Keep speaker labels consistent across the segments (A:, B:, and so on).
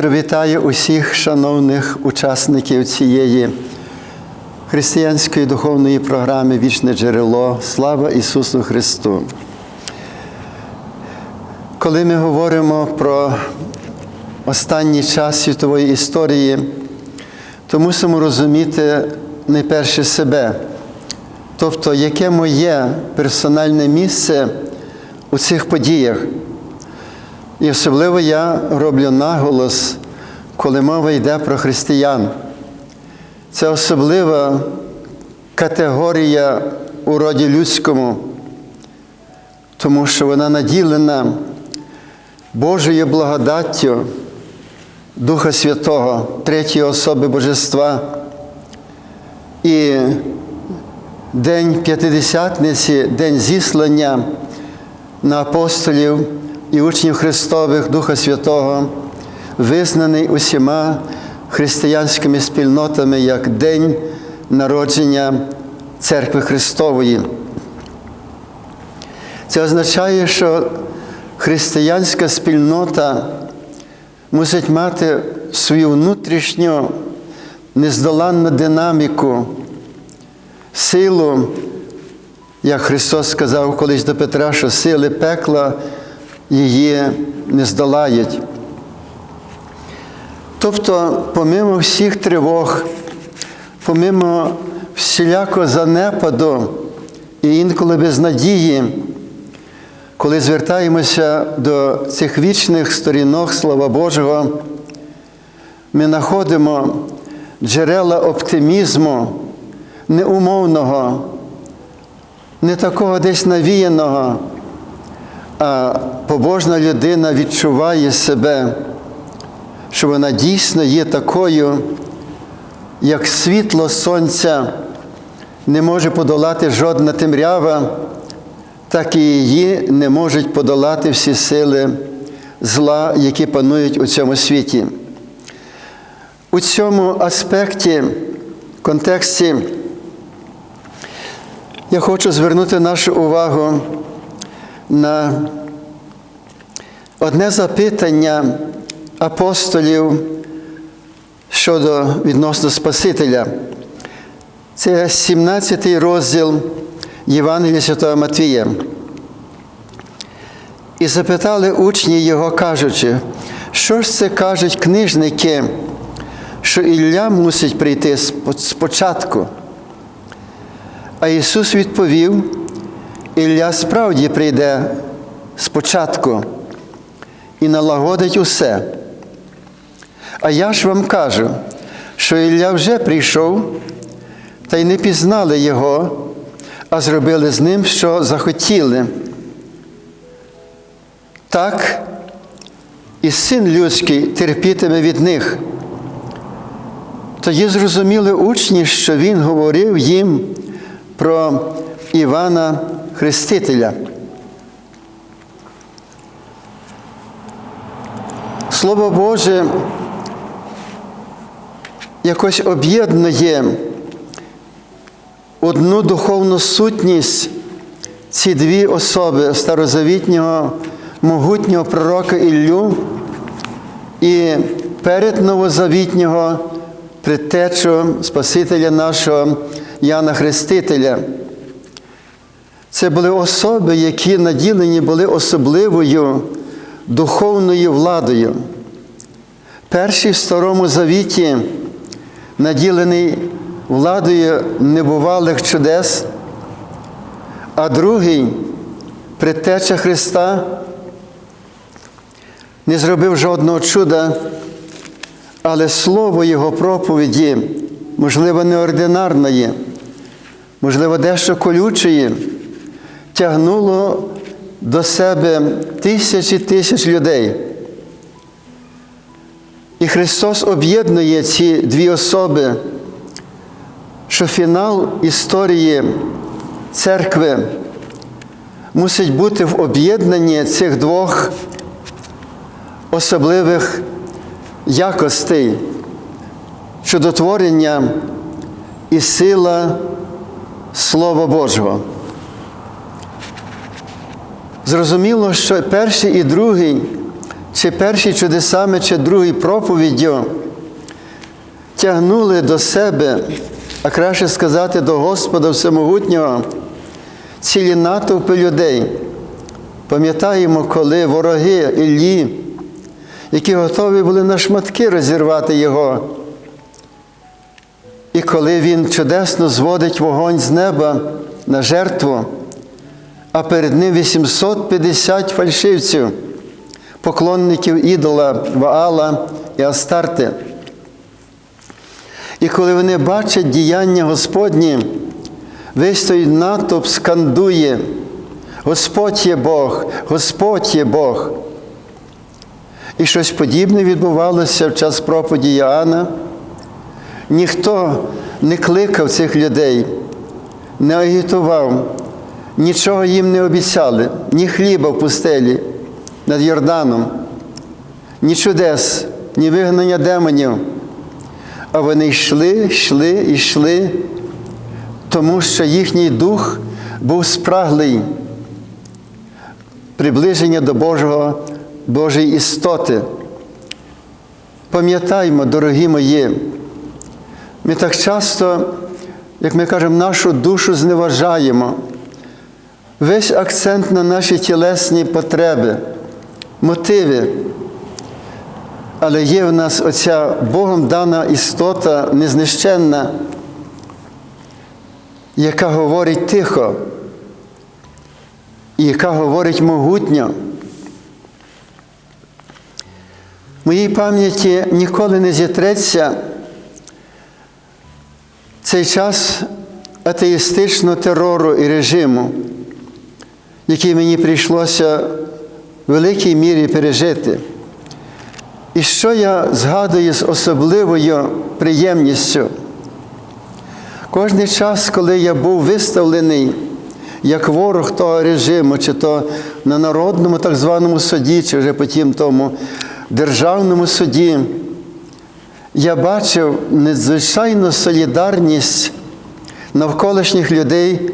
A: Щиро вітаю усіх шановних учасників цієї християнської духовної програми Вічне джерело. Слава Ісусу Христу! Коли ми говоримо про останній час світової історії, то мусимо розуміти найперше себе, тобто яке моє персональне місце у цих подіях. І особливо я роблю наголос, коли мова йде про християн. Це особлива категорія у роді людському, тому що вона наділена Божою благодаттю Духа Святого, третьої особи Божества. І День П'ятидесятниці, День зіслання на апостолів і учнів Христових Духа Святого, визнаний усіма християнськими спільнотами як День народження Церкви Христової. Це означає, що християнська спільнота мусить мати свою внутрішню нездоланну динаміку, силу, як Христос сказав колись до Петра, що сили пекла її не здолають. Тобто, помимо всіх тривог, помимо всілякого занепаду і інколи безнадії, коли звертаємося до цих вічних сторінок Слова Божого, ми знаходимо джерела оптимізму, неумовного, не такого десь навіяного, а побожна людина відчуває себе, що вона дійсно є такою, як світло сонця не може подолати жодна темрява, так і її не можуть подолати всі сили зла, які панують у цьому світі. У цьому аспекті, контексті, я хочу звернути нашу увагу на одне запитання апостолів щодо відносно Спасителя. Це 17 розділ Євангелія Святого Матвія. І запитали учні його, кажучи, що ж це кажуть книжники, що Ілля мусить прийти спочатку. А Ісус відповів, Ілля справді прийде спочатку і налагодить усе. А я ж вам кажу, що Ілля вже прийшов, та й не пізнали його, а зробили з ним, що захотіли. Так і син людський терпітиме від них. Тоді зрозуміли учні, що він говорив їм про Івана Хрестителя. Слово Боже якось об'єднує одну духовну сутність ці дві особи старозавітнього могутнього пророка Іллю і перед новозавітнього предтечу Спасителя нашого Яна Хрестителя. Це були особи, які наділені були особливою духовною владою. Перший в Старому Завіті наділений владою небувалих чудес, а другий предтеча Христа не зробив жодного чуда, але слово Його проповіді, можливо, неординарної, можливо, дещо колючої, тягнуло до себе тисячі тисяч людей. І Христос об'єднує ці дві особи, що фінал історії церкви мусить бути в об'єднанні цих двох особливих якостей чудотворення і сила Слова Божого. Зрозуміло, що перший і другий чи перші чудесами, чи другою проповіддю тягнули до себе, а краще сказати, до Господа Всемогутнього, цілі натовпи людей. Пам'ятаємо, коли вороги Іллі, які готові були на шматки розірвати його. І коли він чудесно зводить вогонь з неба на жертву, а перед ним 850 фальшивців, поклонників ідола Ваала і Астарти. І коли вони бачать діяння Господні, весь той натовп скандує, Господь є Бог, Господь є Бог. І щось подібне відбувалося в час проповіді Іоанна. Ніхто не кликав цих людей, не агітував, нічого їм не обіцяли, ні хліба в пустелі над Йорданом, ні чудес, ні вигнання демонів. А вони йшли, йшли і йшли, тому що їхній дух був спраглий приближення до Божого, Божої істоти. Пам'ятаймо, дорогі мої, ми так часто, як ми кажемо, нашу душу зневажаємо. Весь акцент на наші тілесні потреби, мотиви. Але є в нас оця Богом дана істота незнищенна, яка говорить тихо, і яка говорить могутньо. Моїй пам'яті ніколи не зітреться цей час атеїстичного терору і режиму, який мені прийшлося в великій мірі пережити. І що я згадую з особливою приємністю? Кожний час, коли я був виставлений як ворог того режиму, чи то на народному так званому суді, чи вже потім тому державному суді, я бачив надзвичайну солідарність навколишніх людей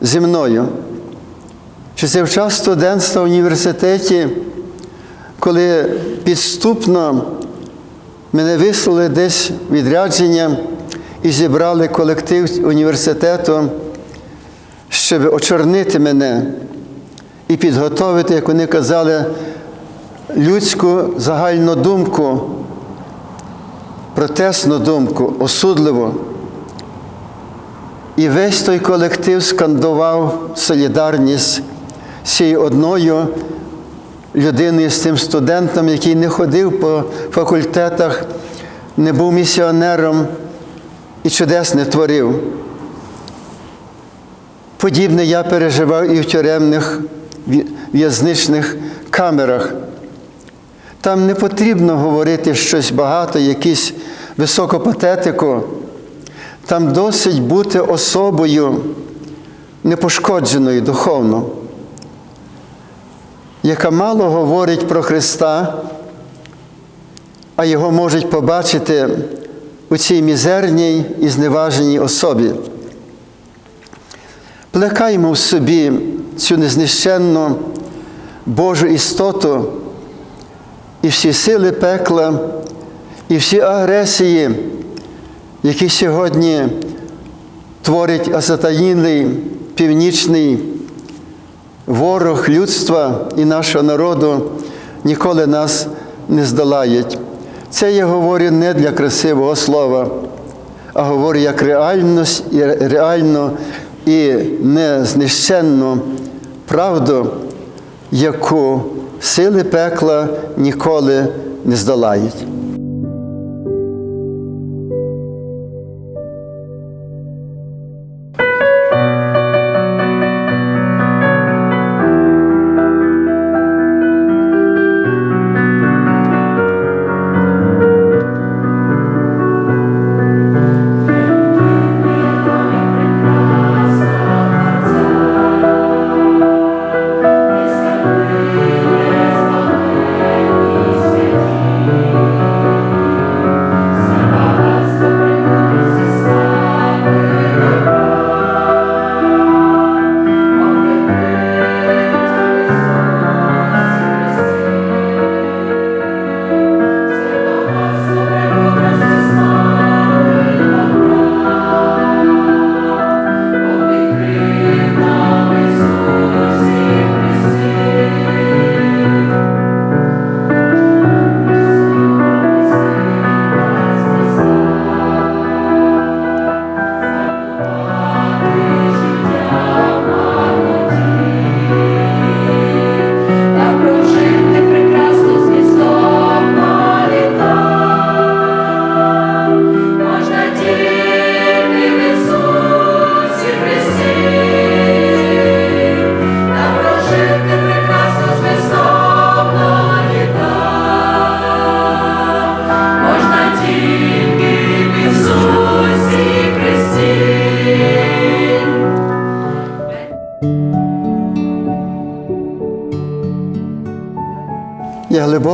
A: зі мною. Чи час студентства в університеті, коли підступно мене вислали десь відрядження і зібрали колектив університету, щоб очорнити мене і підготовити, як вони казали, людську загальну думку, протестну думку, осудливу. І весь той колектив скандував солідарність цією одною людиною, з тим студентом, який не ходив по факультетах, не був місіонером і чудес не творив. Подібне я переживав і в тюремних в'язничних камерах. Там не потрібно говорити щось багато, якісь високопатетику. Там досить бути особою непошкодженою духовно, яка мало говорить про Христа, а його можуть побачити у цій мізерній і зневаженій особі. Плекаймо в собі цю незнищенну Божу істоту і всі сили пекла, і всі агресії, які сьогодні творить асатаїнний північний ворог людства і нашого народу, ніколи нас не здолають. Це я говорю не для красивого слова, а говорю як реальність, реально і незнищенну правду, яку сили пекла ніколи не здолають.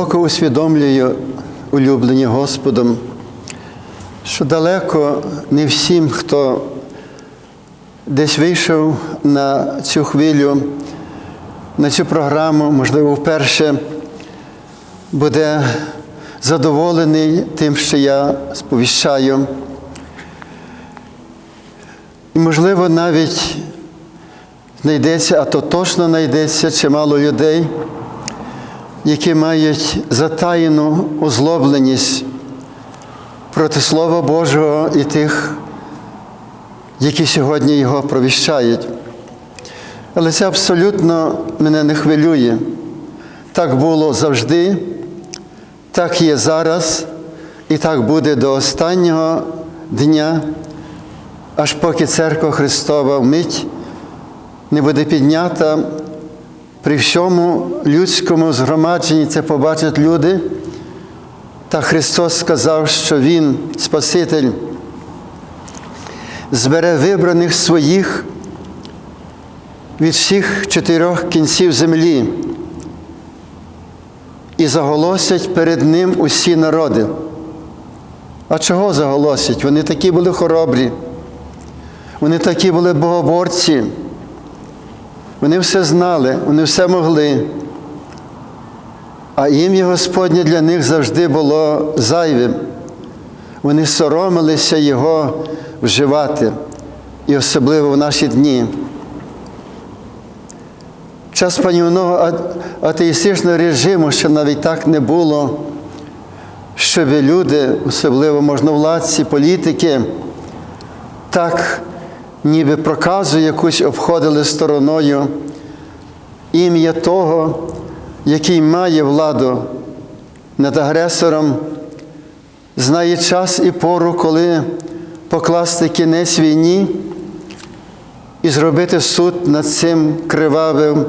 A: Глибоко усвідомлюю, улюблені Господом, що далеко не всім, хто десь вийшов на цю хвилю, на цю програму, можливо, вперше буде задоволений тим, що я сповіщаю. І, можливо, навіть знайдеться, а то точно знайдеться чимало людей, які мають затаєну озлобленість проти Слова Божого і тих, які сьогодні його провіщають. Але це абсолютно мене не хвилює. Так було завжди, так є зараз, і так буде до останнього дня, аж поки церква Христова вмить не буде піднята при всьому людському згромадженні, це побачать люди. Та Христос сказав, що Він, Спаситель, збере вибраних своїх від всіх чотирьох кінців землі і заголосять перед Ним усі народи. А чого заголосять? Вони такі були хоробрі, вони такі були богоборці, вони все знали, вони все могли. А ім'я Господнє для них завжди було зайвим. Вони соромилися його вживати, і особливо в наші дні. Час панівного атеїстичного режиму ще навіть так не було, щоб люди, особливо можновладці, політики, так ніби проказу якусь обходили стороною ім'я того, який має владу над агресором, знає час і пору, коли покласти кінець війні і зробити суд над цим кривавим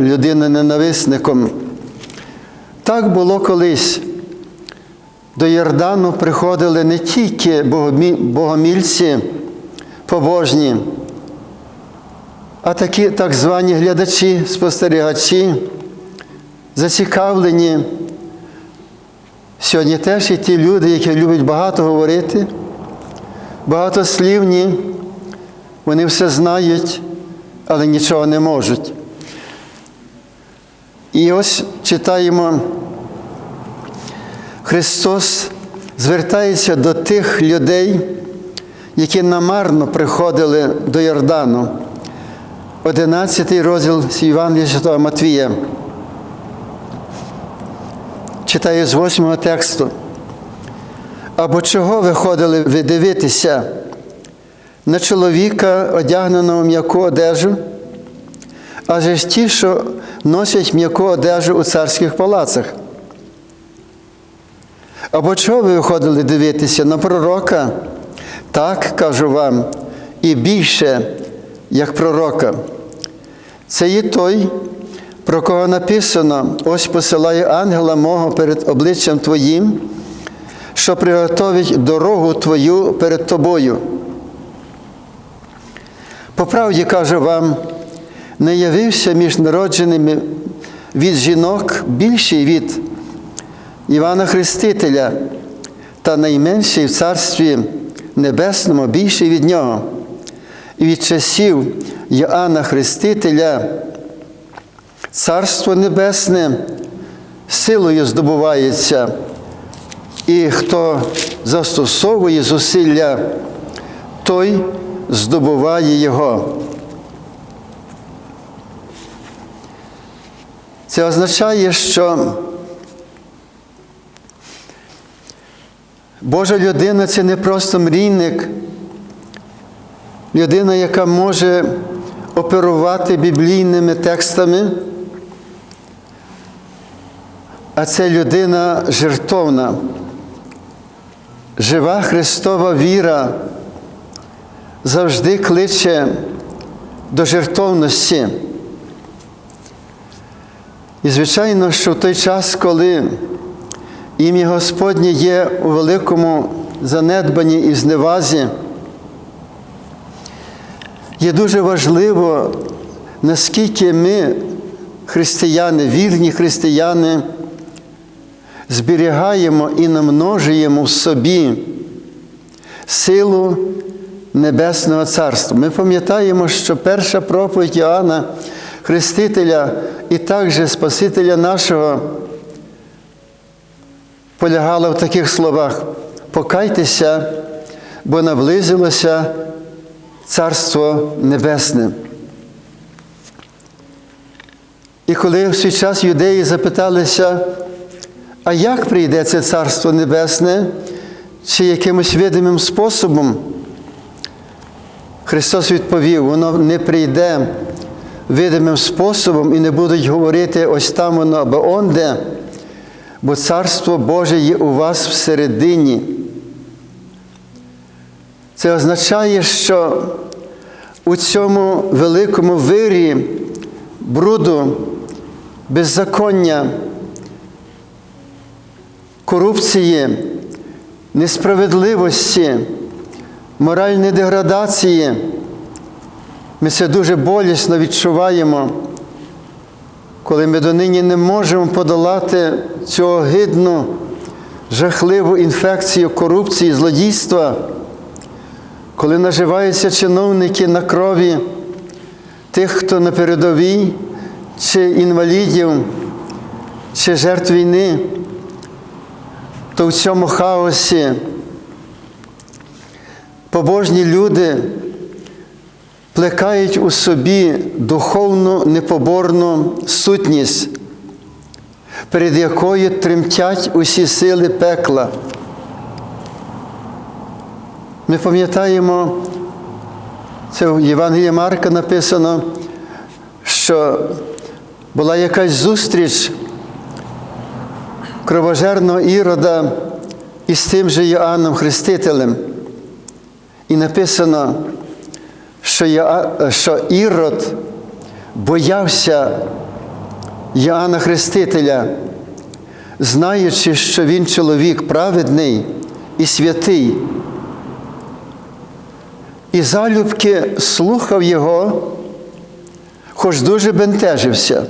A: людиноненависником. Так було колись. До Йордану приходили не тільки богомільці побожні, а такі так звані глядачі, спостерігачі, зацікавлені. Сьогодні теж і ті люди, які люблять багато говорити, багатослівні, вони все знають, але нічого не можуть. І ось читаємо, Христос звертається до тих людей, які намарно приходили до Йордану. 11 розділ Івангелія Святого Матвія. Читаю з 8 тексту. Або чого виходили ви дивитися на чоловіка, одягненого м'яку одежу, адже ж ті, що носять м'яку одежу у царських палацах. Або чого ви виходили дивитися на пророка? Так кажу вам, і більше, як пророка. Це є той, про кого написано, ось посилаю ангела мого перед обличчям Твоїм, що приготовить дорогу Твою перед тобою. По правді кажу вам, не явився між народженими від жінок більший від Івана Хрестителя, та найменший в Царстві Небесному більший від нього. І від часів Йоанна Хрестителя Царство Небесне силою здобувається, і хто застосовує зусилля, той здобуває його. Це означає, що Божа людина це не просто мрійник, людина, яка може оперувати біблійними текстами, а це людина жертовна, жива Христова віра завжди кличе до жертовності. І, звичайно, що в той час, коли ім'я Господнє є у великому занедбанні і зневазі, є дуже важливо, наскільки ми християни, вірні християни, зберігаємо і намножуємо в собі силу Небесного Царства. Ми пам'ятаємо, що перша проповідь Іоанна, Хрестителя і також Спасителя нашого полягала в таких словах: покайтеся, бо наблизилося Царство Небесне. І коли в свій час юдеї запиталися, а як прийде це Царство Небесне, чи якимось видимим способом, Христос відповів, воно не прийде видимим способом і не будуть говорити ось там воно або онде, бо Царство Боже є у вас всередині. Це означає, що у цьому великому вирі бруду, беззаконня, корупції, несправедливості, моральної деградації, ми це дуже болісно відчуваємо, коли ми донині не можемо подолати цю огидну, жахливу інфекцію корупції, злодійства, коли наживаються чиновники на крові тих, хто на передовій, чи інвалідів, чи жертв війни, то в цьому хаосі побожні люди плекають у собі духовну непоборну сутність, перед якою тремтять усі сили пекла. Ми пам'ятаємо, це в Євангелії Марка написано, що була якась зустріч кровожерного ірода із тим же Йоанном Хрестителем. І написано, що, Йоа, що Ірод боявся Йоанна Хрестителя, знаючи, що він чоловік праведний і святий. І залюбки слухав його, хоч дуже бентежився,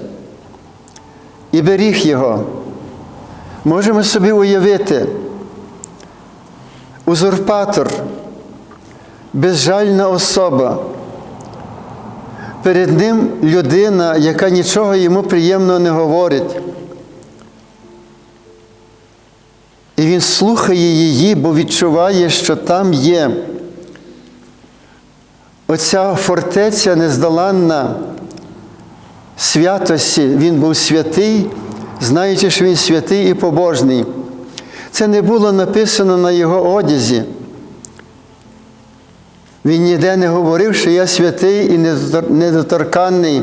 A: і беріг його. Можемо собі уявити, узурпатор, безжальна особа. Перед ним людина, яка нічого йому приємного не говорить. І він слухає її, бо відчуває, що там є оця фортеця нездоланна святості. Він був святий, знаючи, що він святий і побожний. Це не було написано на його одязі. Він ніде не говорив, що я святий і недоторканний.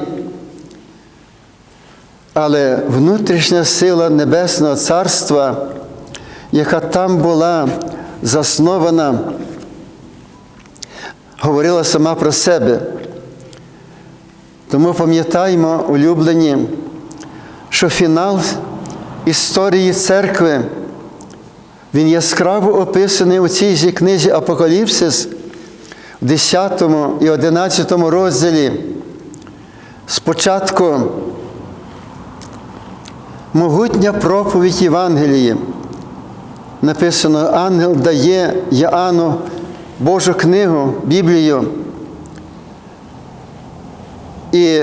A: Але внутрішня сила Небесного Царства, яка там була заснована, говорила сама про себе. Тому пам'ятаємо, улюблені, що фінал історії церкви, він яскраво описаний у цій книзі Апокаліпсис 10 і 11 розділі. Спочатку могутня проповідь Євангелії. Написано, ангел дає Яану Божу книгу, Біблію. І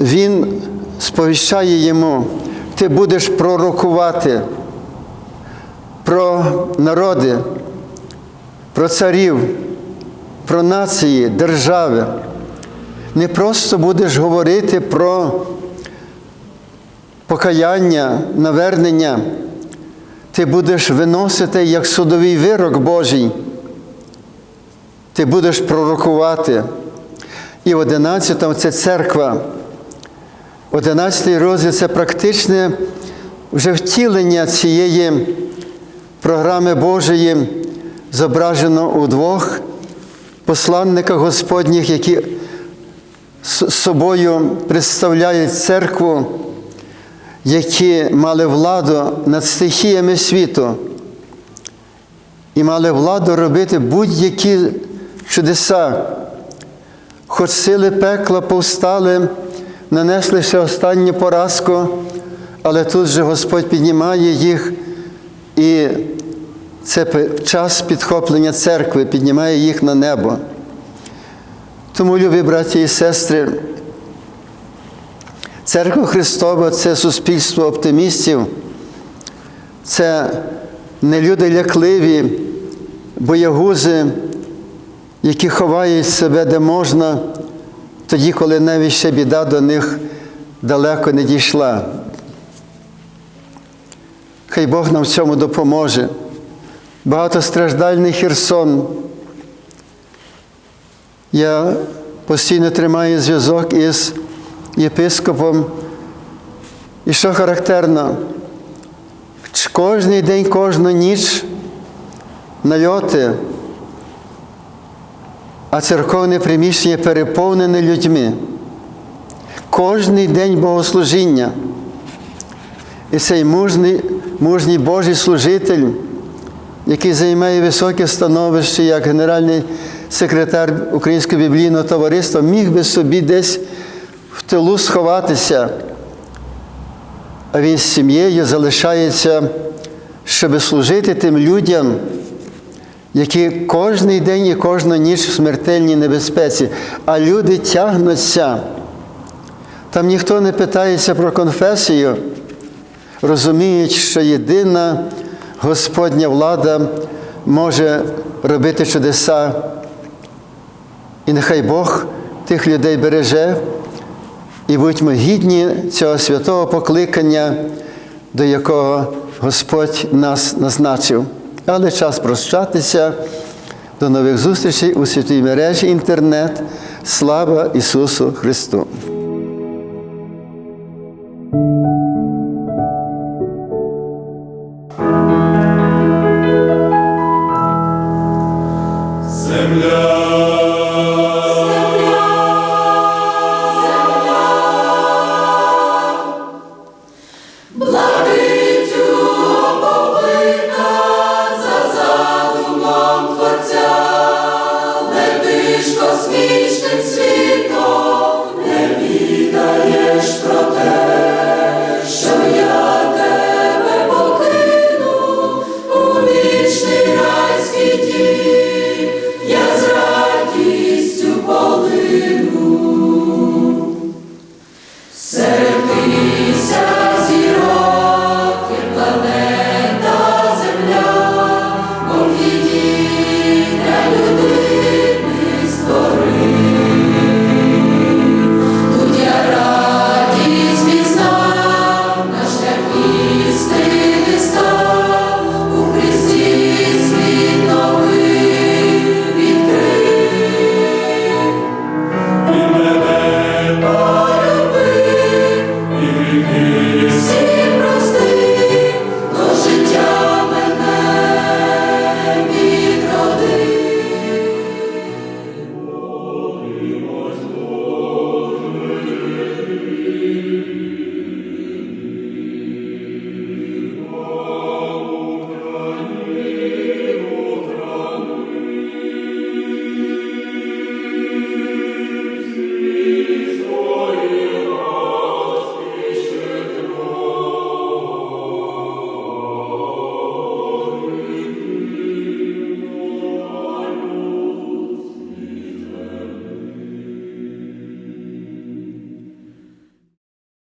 A: він сповіщає йому, ти будеш пророкувати про народи, про царів, про нації, держави. Не просто будеш говорити про покаяння, навернення, ти будеш виносити як судовий вирок Божий. Ти будеш пророкувати. І 11 це церква. 11 розділ це практичне вже втілення цієї програми Божої, зображено у двох посланниках Господніх, які з собою представляють церкву, які мали владу над стихіями світу і мали владу робити будь-які чудеса. Хоч сили пекла повстали нанесли ще останню поразку, але тут же Господь піднімає їх, і це час підхоплення церкви, піднімає їх на небо. Тому, любі браті і сестри, церква Христова це суспільство оптимістів, це не люди лякливі, боягузи, які ховають себе де можна, тоді, коли навіть ще біда до них далеко не дійшла. Хай Бог нам в цьому допоможе. Багатостраждальний Херсон. Я постійно тримаю зв'язок із єпископом. І що характерно, кожний день, кожну ніч нальоти, а церковне приміщення переповнене людьми. Кожний день богослужіння. І цей мужній, мужній Божий служитель, який займає високе становище як генеральний секретар Українського біблійного товариства, міг би собі десь в тилу сховатися, а він з сім'єю залишається, щоб служити тим людям, які кожний день і кожну ніч в смертельній небезпеці, а люди тягнуться. Там ніхто не питається про конфесію, розуміють, що єдина Господня влада може робити чудеса. І нехай Бог тих людей береже, і будьмо гідні цього святого покликання, до якого Господь нас назначив. Але час прощатися. До нових зустрічей у святій мережі інтернет. Слава Ісусу Христу! Вічним